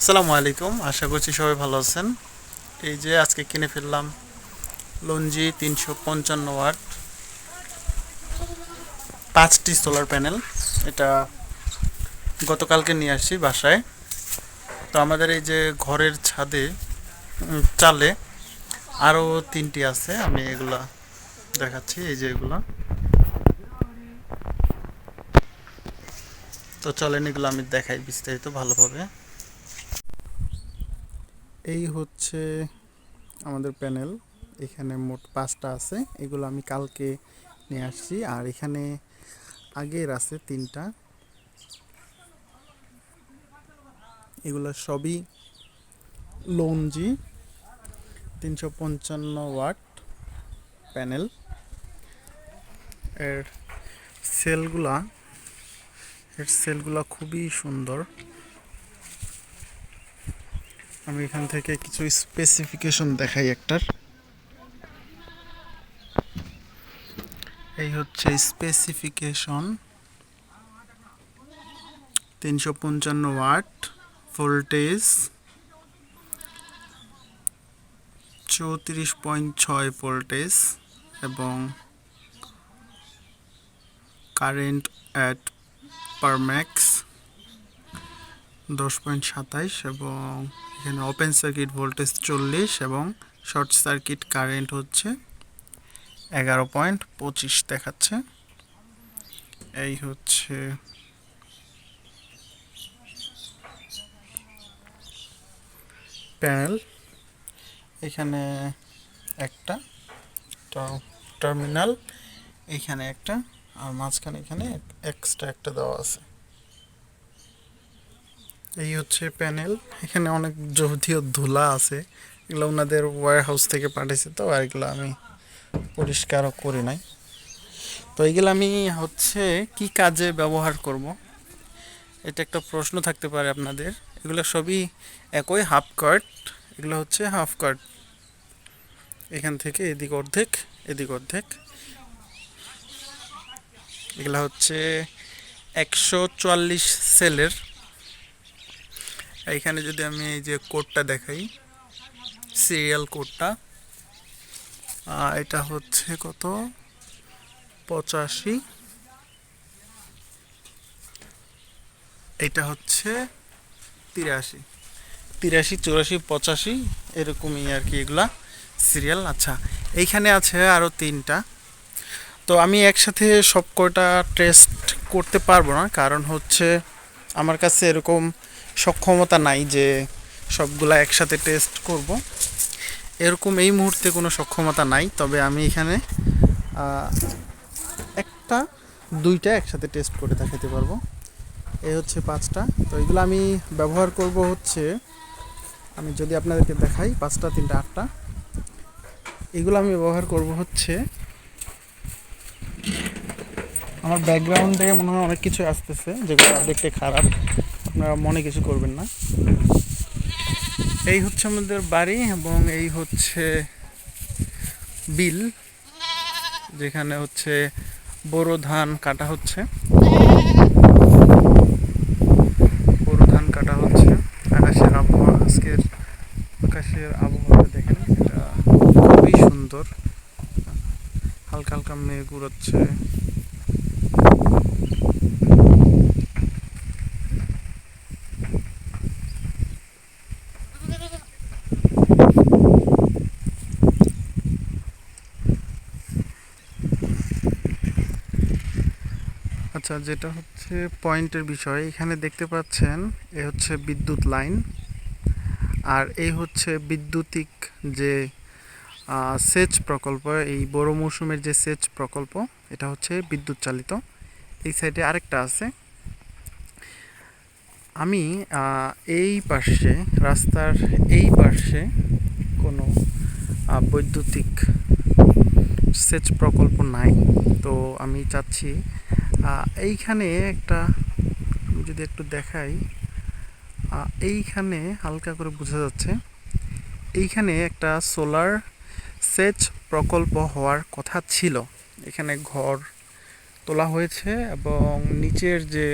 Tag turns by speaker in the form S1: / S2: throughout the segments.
S1: আসসালামু আলাইকুম, আশা করছি সবাই ভালো আছেন। এই যে আজকে কিনে ফেললাম লঞ্জি তিনশো পঞ্চান্ন ওয়াট, পাঁচটি সোলার প্যানেল। এটা গতকালকে নিয়ে আসছি বাসায়। তো আমাদের এই যে ঘরের ছাদে চালে আরও তিনটি আছে, আমি এগুলা দেখাচ্ছি, এই যে এগুলা। তো চলেন এগুলো আমি দেখাই বিস্তারিত ভালোভাবে। এই হচ্ছে আমাদের প্যানেল। এখানে মোট পাঁচটা আছে, এগুলো আমি কালকে নিয়ে আসছি। আর এখানে আগের আছে তিনটা। এগুলো সবই লঞ্জি, তিনশো পঞ্চান্ন ওয়াট প্যানেল। এর সেলগুলা এর সেলগুলা খুবই সুন্দর। আমি এখান থেকে কিছু স্পেসিফিকেশন দেখাই একটার। এই হচ্ছে স্পেসিফিকেশন তিনশো পঞ্চান্ন ওয়াট ভোল্টেজ চৌত্রিশ পয়েন্ট ছয় ভোল্টেজ এবং কারেন্ট অ্যাট পার ম্যাক্স দশ পয়েন্ট সাতাইশ এবং এখানে ওপেন সার্কিট ভোল্টেজ চল্লিশ এবং শর্ট সার্কিট কারেন্ট হচ্ছে এগারো পয়েন্ট পঁচিশ দেখাচ্ছে। এই হচ্ছে প্যানেল এখানে একটা টার্মিনাল এখানে একটা, আর মাঝখানে এখানে এক্সট্রা একটা দেওয়া আছে। এই হচ্ছে প্যানেল। এখানে অনেক যদিও ধুলা আছে। এগুলো ওনাদের ওয়ার হাউস থেকে পাঠিয়েছে তো, আর এগুলো আমি পরিষ্কারও করি নাই। তো এগুলো আমি হচ্ছে কি কাজে ব্যবহার করব? এটা একটা প্রশ্ন থাকতে পারে আপনাদের। এগুলো সবই একই হাফ কাট এগুলো হচ্ছে হাফ কাট এখান থেকে এদিক অর্ধেক এদিক অর্ধেক। এগুলো হচ্ছে একশো চুয়াল্লিশ সেলের এইখানে যদি আমি এই যে কোডটা দেখাই সিরিয়াল কোডটা এটা হচ্ছে কত? পঁচাশি। এটা হচ্ছে তিরাশি। তিরাশি, চুরাশি, পঁচাশি, এরকমই আর কি এগুলা সিরিয়াল আচ্ছা এইখানে আছে আরও তিনটা। তো আমি একসাথে সব কয়টা টেস্ট করতে পারব না, কারণ হচ্ছে আমার কাছে এরকম সক্ষমতা নাই যে সবগুলা একসাথে টেস্ট করব। এরকম এই মুহূর্তে কোনো সক্ষমতা নাই, তবে আমি এখানে একটা, দুইটা একসাথে টেস্ট করে দেখাতে পারব। এই হচ্ছে পাঁচটা। তো এগুলো আমি ব্যবহার করব হচ্ছে, আমি যদি আপনাদেরকে দেখাই, পাঁচটা, তিনটা, আটটা। এগুলো আমি ব্যবহার করব হচ্ছে, আমার ব্যাকগ্রাউন্ড থেকে মনে হয় অনেক কিছু আসতেছে, যেগুলো দেখতে খারাপ। আপনারা মনে কিছু করবেন না। এই হচ্ছে আমাদের বাড়ি এবং এই হচ্ছে বিল, যেখানে হচ্ছে বোরো ধান কাটা হচ্ছে। বোরো ধান কাটা হচ্ছে। আকাশের আবহাওয়া, আজকের আকাশের আবহাওয়াটা দেখেন, এটা খুবই সুন্দর। হালকা হালকা মেঘ উড়াচ্ছে। আচ্ছা যেটা হচ্ছে পয়েন্টের বিষয়, এখানে দেখতে পাচ্ছেন, এ হচ্ছে বিদ্যুৎ লাইন, আর এই হচ্ছে বিদ্যুতিক যে সেচ প্রকল্প, এই বড় মৌসুমের যে সেচ প্রকল্প, এটা হচ্ছে বিদ্যুৎ চালিত। এই সাইডে আরেকটা আছে। আমি এই পাশে, রাস্তার এই পাশে কোনো বৈদ্যুতিক সেচ প্রকল্প নাই। তো আমি চাচ্ছি এইখানে একটা যদি একটু দেখাই এইখানে হালকা করে বোঝা যাচ্ছে, এইখানে একটা সোলার সেচ প্রকল্প হওয়ার কথা ছিল। এখানে ঘর তোলা হয়েছে এবং নিচের যে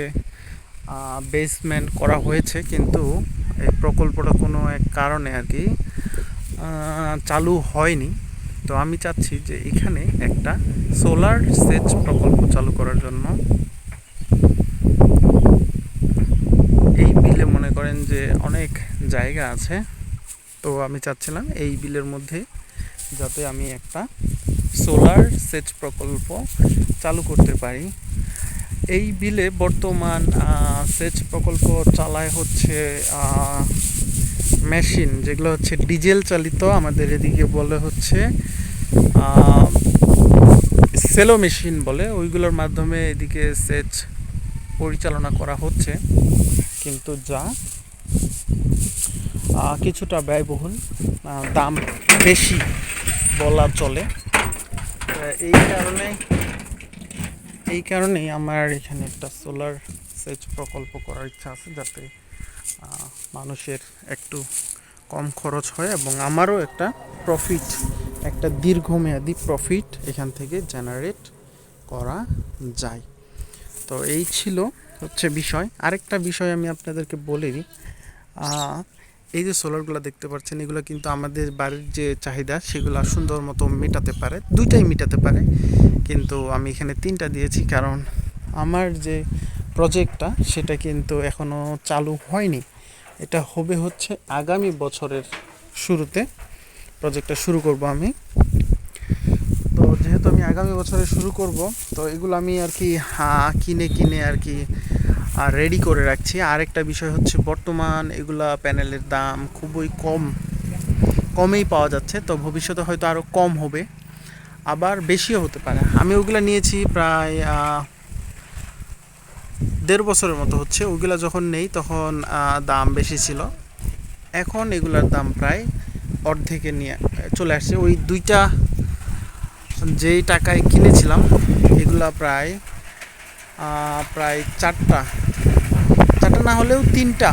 S1: বেসমেন্ট করা হয়েছে, কিন্তু এই প্রকল্পটা কোনো এক কারণে আর কি চালু হয়নি। তো আমি চাচ্ছি যে এখানে একটা সোলার সেচ প্রকল্প চালু করার জন্য এই বিলে মনে করেন যে অনেক জায়গা আছে। তো আমি চাচ্ছিলাম এই বিলের মধ্যে যাতে আমি একটা সোলার সেচ প্রকল্প চালু করতে পারি। এই বিলে বর্তমান সেচ প্রকল্প চালায় হচ্ছে মেশিন, যেগুলো হচ্ছে ডিজেল চালিত, আমাদের এদিকে বলে হচ্ছে সেলো মেশিন বলে, ওইগুলোর মাধ্যমে এদিকে সেচ পরিচালনা করা হচ্ছে। কিন্তু যা কিছুটা ব্যয়বহুল দাম বেশি বলা চলে। এই কারণে, এই কারণেই আমার এখানে একটা সোলার সেচ প্রকল্প করার ইচ্ছা আছে, যাতে মানুষের একটু কম খরচ হয় এবং আমারও একটা প্রফিট একটা দীর্ঘমেয়াদী প্রফিট এখান থেকে জেনারেট করা যায়। তো এই ছিল হচ্ছে বিষয়। আরেকটা বিষয় আমি আপনাদেরকে বলে দিই। এই যে সোলারগুলো দেখতে পাচ্ছেন, এগুলো কিন্তু আমাদের বাড়ির যে চাহিদা, সেগুলো সুন্দর মতো মেটাতে পারে। দুইটাই মেটাতে পারে। কিন্তু আমি এখানে তিনটা দিয়েছি কারণ আমার যে প্রজেক্টটা সেটা কিন্তু এখনও চালু হয়নি। এটা হবে হচ্ছে আগামী বছরের শুরুতে। প্রজেক্টটা শুরু করব আমি। তো যেহেতু আমি আগামী বছরে শুরু করব, তো এগুলো আমি আর কি কিনে কিনে আর কি আর রেডি করে রাখছি। আরেকটা বিষয় হচ্ছে বর্তমান এগুলা প্যানেলের দাম খুবই কম, কমেই পাওয়া যাচ্ছে। তো ভবিষ্যতে হয়তো আরও কম হবে, আবার বেশিও হতে পারে। আমি ওগুলো নিয়েছি প্রায় দেড় বছরের মতো হচ্ছে, ওগুলা যখন নেই তখন দাম বেশি ছিল। এখন এগুলার দাম প্রায় অর্ধেকে নিয়ে, চলে আসছে। ওই দুইটা যেই টাকায় কিনেছিলাম, এগুলা প্রায় প্রায় চারটা। চারটা না হলেও তিনটা।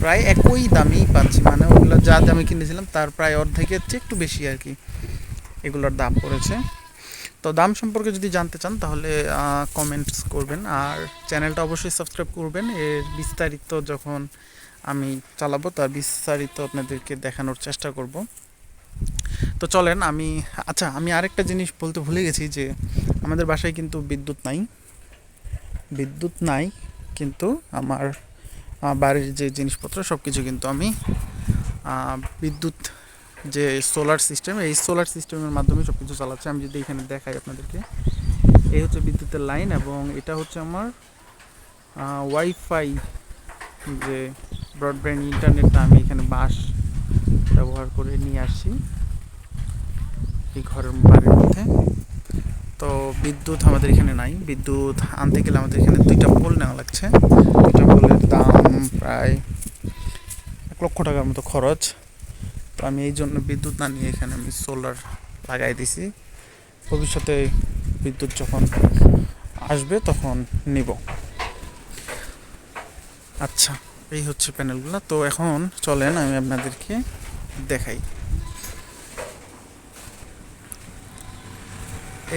S1: প্রায় একই দামেই পাচ্ছি। মানে ওগুলো যা দামে কিনেছিলাম, তার প্রায় অর্ধেকের চেয়ে একটু বেশি আর কি এগুলোর দাম পড়েছে। তো দাম সম্পর্কে যদি জানতে চান, তাহলে কমেন্টস করবেন। আর চ্যানেলটা অবশ্যই সাবস্ক্রাইব করবেন। এর বিস্তারিত যখন আমি চালাবো, তার বিস্তারিত আপনাদেরকে দেখানোর চেষ্টা করব। তো চলেন, আমি আচ্ছা আমি আরেকটা জিনিস বলতে ভুলে গেছি যে, আমাদের বাসায় কিন্তু বিদ্যুৎ নাই। বিদ্যুৎ নাই, কিন্তু আমার বাড়ির যে জিনিসপত্র সব কিছু কিন্তু আমি বিদ্যুৎ যে সোলার সিস্টেম এই সোলার সিস্টেমের মাধ্যমে সব কিছু চালাচ্ছে। আমি যদি এখানে দেখাই আপনাদেরকে, এই হচ্ছে বিদ্যুতের লাইন এবং এটা হচ্ছে আমার ওয়াইফাই যে ব্রডব্যান্ড ইন্টারনেটটা আমি এখানে বাস ব্যবহার করে নিয়ে আসি এই ঘরের বাড়ির মধ্যে। তো বিদ্যুৎ আমাদের এখানে নাই। বিদ্যুৎ আনতে গেলে আমাদের এখানে দুইটা পোল নেওয়া লাগছে। দুইটা পোলের দাম প্রায় এক লক্ষ টাকার মতো খরচ। তো আমি এই জন্য বিদ্যুৎ না নিয়ে এখানে আমি সোলার লাগাই দিছি। ভবিষ্যতে বিদ্যুৎ যখন আসবে তখন নিব। আচ্ছা এই হচ্ছে প্যানেলগুলো। তো এখন চলেন আমি আপনাদেরকে দেখাই।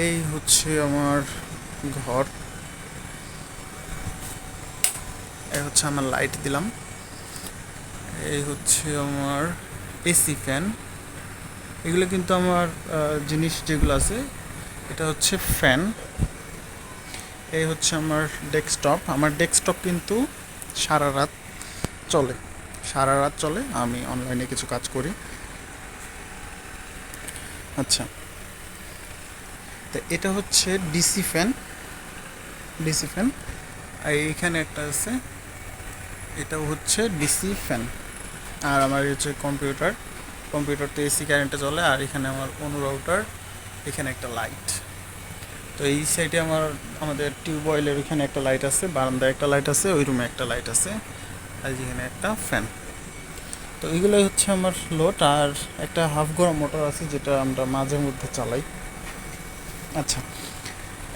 S1: এই হচ্ছে আমার ঘর। এই হচ্ছে আমার লাইট দিলাম। এই হচ্ছে আমার এসি ফ্যান। এগুলো কিন্তু আমার জিনিস যেগুলো আছে, এটা হচ্ছে ফ্যান। এই হচ্ছে আমার ডেস্কটপ। আমার ডেস্কটপ কিন্তু সারা রাত চলে। সারা রাত চলে, আমি অনলাইনে কিছু কাজ করি। আচ্ছা। তো এটা হচ্ছে ডিসি ফ্যান। DC fan. আর এইখানে একটা আছে, এটাও হচ্ছে ডিসি ফ্যান। আর আমার হচ্ছে কম্পিউটার কম্পিউটারতে এসি কারেন্টে চলে আর এখানে আমার অনু রাউটার এখানে একটা লাইট তো এই সাইডে আমার, আমাদের টিউবওয়েলের ওইখানে একটা লাইট আছে, বারান্দায় একটা লাইট আছে, ওই রুমে একটা লাইট আছে। আর যেখানে একটা ফ্যান তো এগুলোই হচ্ছে আমার লোড আর একটা হাফ গরম মোটর আছে যেটা আমরা মাঝে মধ্যে চালাই। আচ্ছা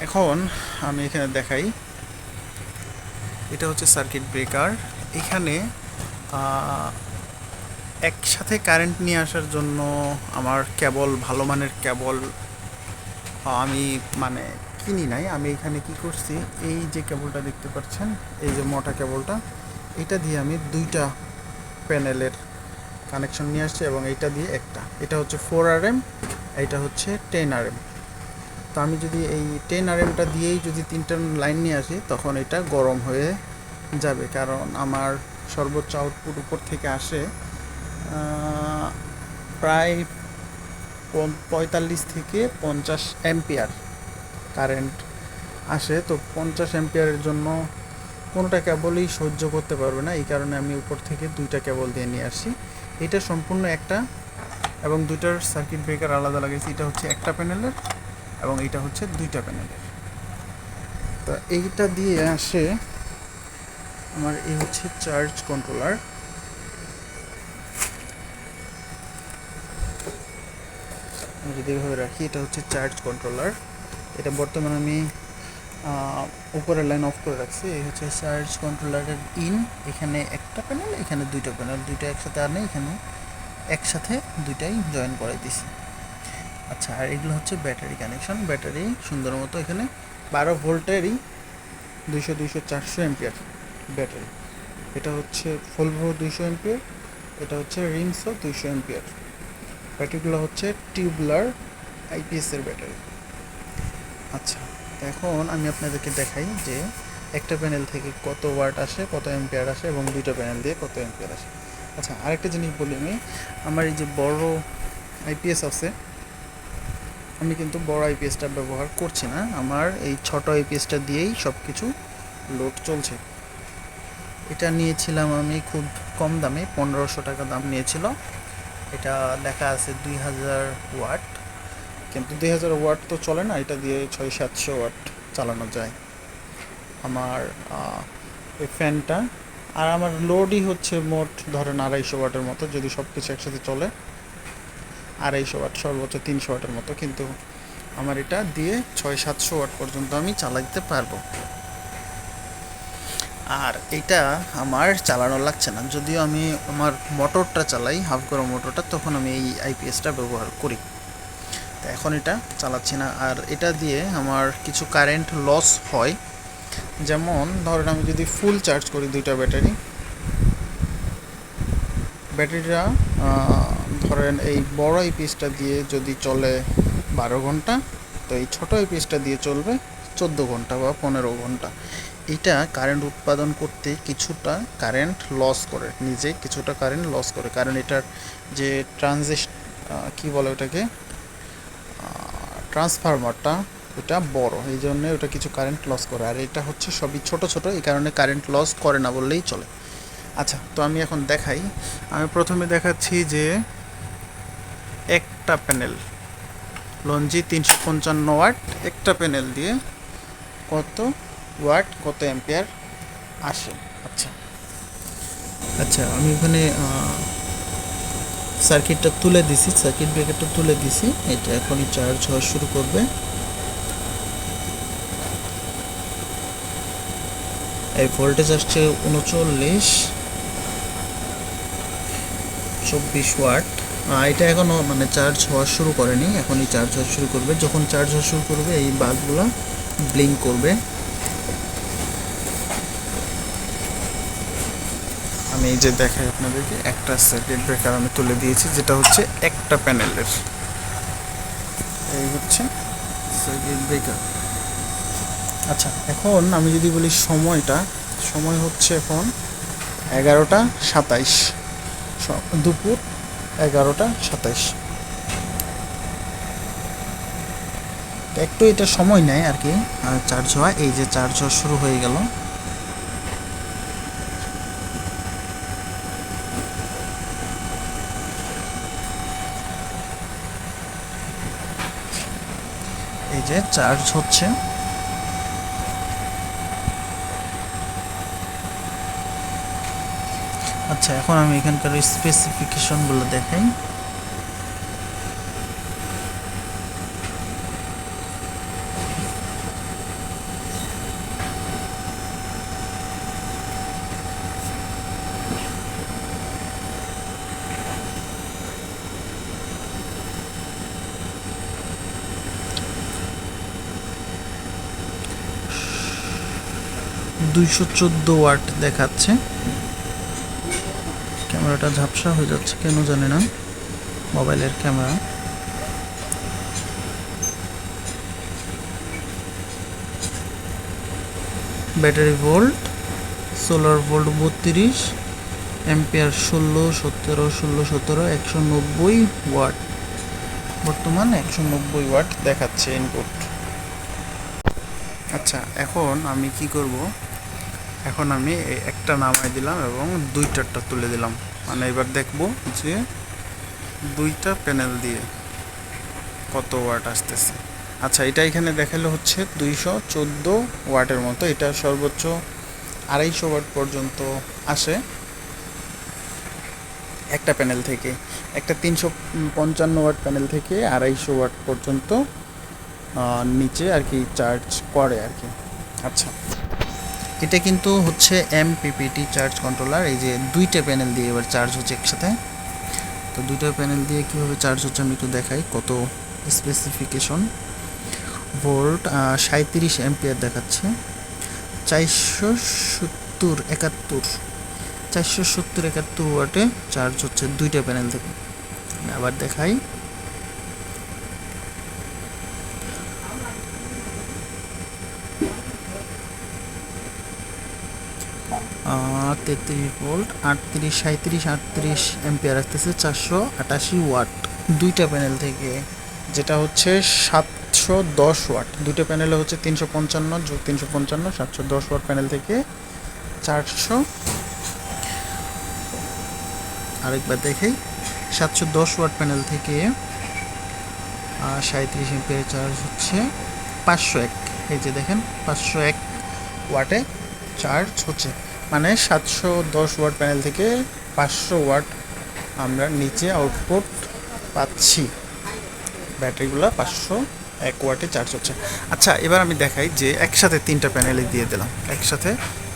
S1: এখন আমি এখানে দেখাই। এটা হচ্ছে সার্কিট ব্রেকার এখানে একসাথে কারেন্ট নিয়ে আসার জন্য আমার কেবল ভালো মানের কেবল আমি মানে কিনি নাই। আমি এখানে কি করছি, এই যে কেবলটা দেখতে পাচ্ছেন, এই যে মোটা কেবলটা, এটা দিয়ে আমি দুইটা প্যানেলের কানেকশন নিয়ে আসছে এবং এইটা দিয়ে একটা। এটা হচ্ছে ফোর আর এম এইটা হচ্ছে টেন আর এম তো আমি যদি এই টেন আর এমটা দিয়েই যদি তিনটা লাইন নিয়ে আসি, তখন এটা গরম হয়ে যাবে। কারণ আমার সর্বোচ্চ আউটপুট উপর থেকে আসে প্রায় পঁয়তাল্লিশ থেকে পঞ্চাশ অ্যাম্পিয়ার কারেন্ট আসে। তো পঞ্চাশ অ্যাম্পিয়ারের জন্য কোনোটা কেবলই সহ্য করতে পারবে না, এই কারণে আমি উপর থেকে দুইটা কেবল দিয়ে নিয়ে আসি এটা সম্পূর্ণ একটা এবং দুইটার সার্কিট ব্রেকার আলাদা লাগাইছি। এটা হচ্ছে একটা প্যানেলের এবং এটা হচ্ছে দুইটা প্যানেলের। তো এইটা দিয়ে আসে আমার এই হচ্ছে চার্জ কন্ট্রোলার। যদি এভাবে রাখি, এটা হচ্ছে চার্জ কন্ট্রোলার এটা বর্তমানে আমি উপরের লাইন অফ করে রাখছি। এই হচ্ছে চার্জ কন্ট্রোলারের ইন এখানে একটা প্যানেল এখানে দুইটা প্যানেল দুইটা একসাথে আর নেই, এখানে একসাথে দুইটাই জয়েন করে দিছি। আচ্ছা আর এগুলো হচ্ছে ব্যাটারি কানেকশন ব্যাটারি সুন্দর মতো এখানে বারো ভোল্টেরই দুইশো দুইশো, চারশো এমপিয়ার ব্যাটারি এটা হচ্ছে ফোলভো দুইশো এমপিয়ার এটা হচ্ছে রিংসও দুইশো এমপিয়ার ব্যাটারিগুলো হচ্ছে টিউবলার আইপিএসের ব্যাটারি। আচ্ছা এখন আমি আপনাদেরকে দেখাই যে একটা প্যানেল থেকে কত ওয়াট আসে, কত এম্পিয়ার আসে এবং দুইটা প্যানেল দিয়ে কত এম্পিয়ার আসে। আচ্ছা আরেকটা জিনিস বলি আমি, আমার এই যে বড় আইপিএস আছে, আমি কিন্তু বড় আইপিএসটা ব্যবহার করছি না, আমার এই ছোট আইপিএসটা দিয়েই সব কিছু লোড চলছে। এটা নিয়েছিলাম আমি খুব কম দামে, পনেরোশো টাকা দাম নিয়েছিল। এটা লেখা আছে দুই হাজার ওয়াট। কিন্তু দুই হাজার ওয়াট তো চলে না, এটা দিয়ে ছয় সাতশো ওয়াট চালানো যায়। আমার এই ফ্যানটা, আর আমার লোডই হচ্ছে মোট ধরেন আড়াইশো ওয়াটের মতো, যদি সব কিছু একসাথে চলে, আড়াইশো ওয়াট, সর্বোচ্চ তিনশো ওয়াটের মতো। কিন্তু আমার এটা দিয়ে ছয় সাতশো ওয়াট পর্যন্ত আমি চালাতে পারব। আর এটা আমার চালানো লাগছে না। যদিও আমি আমার মোটরটা চালাই, হাফ গরম মোটরটা, তখন আমি এই আইপিএসটা ব্যবহার করি। তো এখন এটা চালাচ্ছি না। আর এটা দিয়ে আমার কিছু কারেন্ট লস হয়। যেমন ধরেন আমি যদি ফুল চার্জ করি দুইটা ব্যাটারি, ব্যাটারিটা ধরেন এই বড় আইপিএসটা দিয়ে যদি চলে বারো ঘণ্টা, তো এই ছোটো আইপিএসটা দিয়ে চলবে চোদ্দ ঘণ্টা বা পনেরো ঘণ্টা। এটা কারেন্ট উৎপাদন করতে কিছুটা কারেন্ট লস করে। নিজে কিছুটা কারেন্ট লস করে। কারণ এটার যে ট্রানজিস কি বলে ওটাকে? ট্রান্সফরমারটা ওটা বড়। এই জন্য ওটা কিছু কারেন্ট লস করে। আর এটা হচ্ছে সবই ছোট ছোট, এই কারণে কারেন্ট লস করে না বললেই চলে। আচ্ছা তো আমি এখন দেখাই। আমি প্রথমে দেখাচ্ছি যে একটা প্যানেল লঞ্জি তিনশো পঞ্চান্ন ওয়াট একটা প্যানেল দিয়ে কত? ওয়াট কত অ্যাম্পিয়ার আসে? আচ্ছা। আচ্ছা আমি ওখানে সার্কিটটা তুলে দিছি, সার্কিট ব্রেকারটা তুলে দিছি। এটা এখনই চার্জ হওয়া শুরু করবে। এই ভোল্টেজ আসছে উনচল্লিশ, চব্বিশ ওয়াট। এটা এখনও মানে চার্জ হওয়া শুরু করেনি, এখনই চার্জ হওয়া শুরু করবে। যখন চার্জ হওয়া শুরু করবে, এই বাল্বগুলো ব্লিঙ্ক করবে। আমি এই যে দেখাই আপনাদেরকে, একটা সার্কিট ব্রেকার আমি তুলে দিয়েছি, যেটা হচ্ছে একটা প্যানেলের। এই হচ্ছে সার্কিট ব্রেকার আচ্ছা এখন আমি যদি বলি সময়টা, সময় হচ্ছে এখন এগারোটা সাতাইশ। দুপুর এগারোটা সাতাইশ। একটু এটা সময় নেয় আর কি। চার্জ হওয়া এই যে চার্জ হওয়া শুরু হয়ে গেল। যে চার্জ হচ্ছে। আচ্ছা এখন আমি এখানকার স্পেসিফিকেশনগুলো দেখাই। দুইশো চোদ্দ ওয়াট দেখাচ্ছে। ক্যামেরা ক্যামেরাটা ঝাপসা হয়ে যাচ্ছে কেন জানি না। মোবাইলের camera. Battery volt, solar volt বত্রিশ, অ্যাম্পিয়ার ষোলো, সতেরো ষোলো, সতেরো, একশো নব্বই ওয়াট। বর্তমান একশো নব্বই ওয়াট দেখাচ্ছে ইনপুট আচ্ছা এখন আমি কি করব? এখন আমি একটা নামাই দিলাম এবং দুইটারটা তুলে দিলাম। মানে এবার দেখব যে দুইটা প্যানেল দিয়ে কত ওয়াট আসতেছে। আচ্ছা এটা এখানে দেখাল হচ্ছে দুইশো চোদ্দ ওয়াটের মতো। এটা সর্বোচ্চ আড়াইশো ওয়াট পর্যন্ত আসে একটা প্যানেল থেকে। একটা তিনশো পঞ্চান্ন ওয়াট প্যানেল থেকে আড়াইশো ওয়াট পর্যন্ত নিচে আর কি চার্জ করে আর কি। আচ্ছা এটা কিন্তু হচ্ছে এমপিপিটি চার্জ কন্ট্রোলার এই যে দুইটা প্যানেল দিয়ে এবার চার্জ হচ্ছে একসাথে। তো দুইটা প্যানেল দিয়ে কীভাবে চার্জ হচ্ছে আমি একটু দেখাই, কত স্পেসিফিকেশন ভোল্ট সাঁত্রিশ অ্যাম্পিয়ার দেখাচ্ছে, চারশো সত্তর একাত্তর, চারশো সত্তর একাত্তর ওয়াটে চার্জ হচ্ছে দুইটা প্যানেল থেকে। আবার দেখাই। তেত্রিশ ভোল্ট, আটত্রিশ সাঁত্রিশ আটত্রিশ অ্যাম্পিয়ার আসতেছে চারশো আটাশি ওয়াট। দুইটা প্যানেল থেকে, যেটা হচ্ছে সাতশো দশ ওয়াট। দুইটা প্যানেলে হচ্ছে তিনশো পঞ্চান্ন যোগ তিনশো পঞ্চান্ন, সাতশো দশ ওয়াট প্যানেল থেকে চারশো। আরেকবার দেখেই, সাতশো দশ ওয়াট প্যানেল থেকে সাঁত্রিশ এমপিয়ার চার্জ হচ্ছে পাঁচশো এক। এই যে দেখেন, পাঁচশো এক ওয়াটে চার্জ হচ্ছে। মানে সাতশো দশ ওয়াট প্যানেল থেকে পাঁচশো ওয়াট আমরা নিচে আউটপুট পাচ্ছি। ব্যাটারিগুলো পাঁচশো এক ওয়াটে চার্জ হচ্ছে। আচ্ছা এবার আমি দেখাই যে একসাথে তিনটা প্যানেলে দিয়ে দিলাম। একসাথে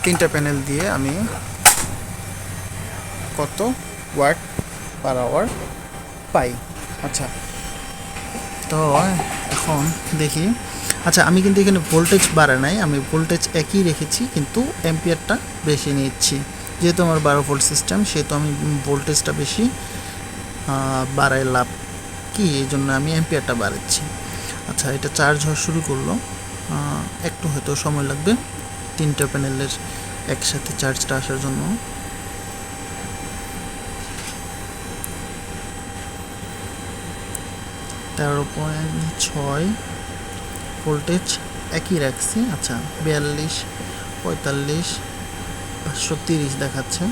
S1: তিনটা প্যানেল দিয়ে আমি কত ওয়াট পার আওয়ার পাই। আচ্ছা তো এখন দেখি আচ্ছা আমি কিন্তু এখানে ভোল্টেজ বাড়া নাই, আমি ভোল্টেজ একই রেখেছি, কিন্তু অ্যাম্পিয়ারটা বেশি নিচ্ছি যেহেতু আমার বারো ভোল্ট সিস্টেম সেহেতু আমি ভোল্টেজটা বেশি বাড়ায় লাভ কি? এই জন্য আমি অ্যাম্পিয়ারটা বাড়াচ্ছি। আচ্ছা এটা চার্জ হওয়া শুরু করল। একটু হয়তো সময় লাগবে, তিনটা প্যানেলের একসাথে চার্জটা আসার জন্য। তেরো পয়েন্ট ছয় ভোল্টেজ একই রাখছি। আচ্ছা বিয়াল্লিশ, পঁয়তাল্লিশ, পাঁচশো তিরিশ দেখাচ্ছে।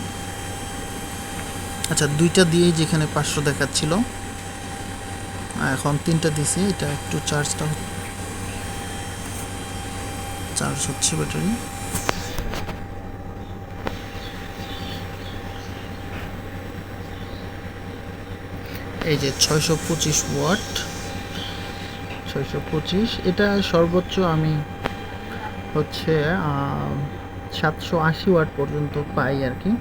S1: আচ্ছা দুইটা দিয়েই যেখানে পাঁচশো দেখাচ্ছিল, এখন তিনটা দিছি, এটা একটু চার্জটা চার্জ হচ্ছে ব্যাটারি। এই যে ছয়শো পঁচিশ ওয়াট। ছয়শো পঁচিশ। এটা সর্বোচ্চ আমি হচ্ছে সাতশো আশি ওয়াট পর্যন্ত পাই আর কি।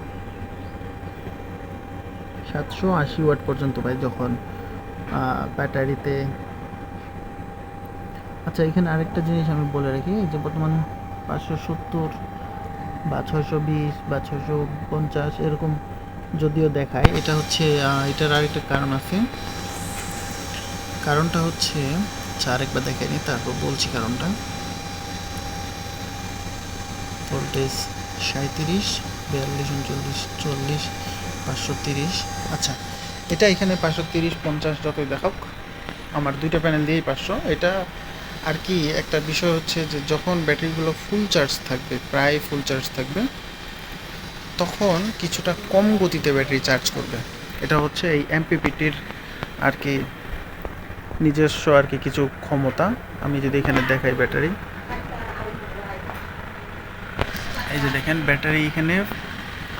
S1: সাতশো আশি ওয়াট পর্যন্ত পাই যখন ব্যাটারিতে। আচ্ছা এখানে আরেকটা জিনিস আমি বলে রাখি যে বর্তমান পাঁচশো সত্তর বা ছয়শো বিশ বা ছয়শো পঞ্চাশ এরকম যদিও দেখায়, এটা হচ্ছে এটার আরেকটা কারণ আছে। কারণটা হচ্ছে আচ্ছা আরেকবার দেখে নিই তারপর বলছি কারণটা। ভোল্টেজ সাঁত্রিশ বিয়াল্লিশ, উনচল্লিশ, চল্লিশ, পাঁচশো তিরিশ। আচ্ছা এটা এখানে পাঁচশো তিরিশ, পঞ্চাশ যতই দেখাক, আমার দুইটা প্যানেল দিয়েই পাঁচশো। এটা আর কি একটা বিষয় হচ্ছে যে, যখন ব্যাটারিগুলো ফুল চার্জ থাকবে, প্রায় ফুল চার্জ থাকবে, তখন কিছুটা কম গতিতে ব্যাটারি চার্জ করবে। এটা হচ্ছে এই এমপিপিটির আর কি নিজস্ব আর কি কিছু ক্ষমতা, আমি যদি এখানে দেখাই ব্যাটারি। এই যে দেখেন, ব্যাটারি এখানে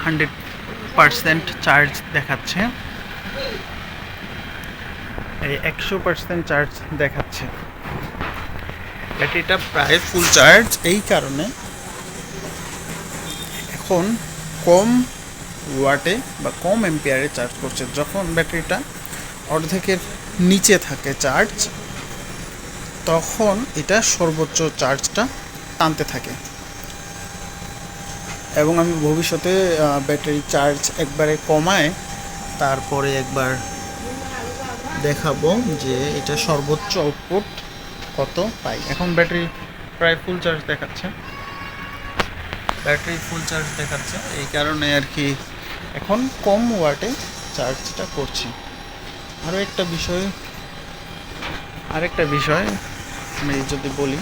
S1: হান্ড্রেড পার্সেন্ট চার্জ দেখাচ্ছে। এই একশো পার্সেন্ট চার্জ দেখাচ্ছে। ব্যাটারিটা প্রায় ফুল চার্জ এই কারণে এখন কম ওয়াটে বা কম এম্পিয়ারে চার্জ করছে। যখন ব্যাটারিটা অর্ধেকের নিচে থাকে চার্জ তখন এটা সর্বোচ্চ চার্জটা টানতে থাকে। এবং আমি ভবিষ্যতে ব্যাটারি চার্জ একবারে কমায়, তারপরে একবার দেখাবো যে এটা সর্বোচ্চ আউটপুট কত পাই। এখন ব্যাটারি প্রায় ফুল চার্জ দেখাচ্ছে। ব্যাটারি ফুল চার্জ দেখাচ্ছে। এই কারণে আর কি এখন কম ওয়াটে চার্জটা করছি। আরও একটা বিষয় আরেকটা বিষয় আমি যদি বলি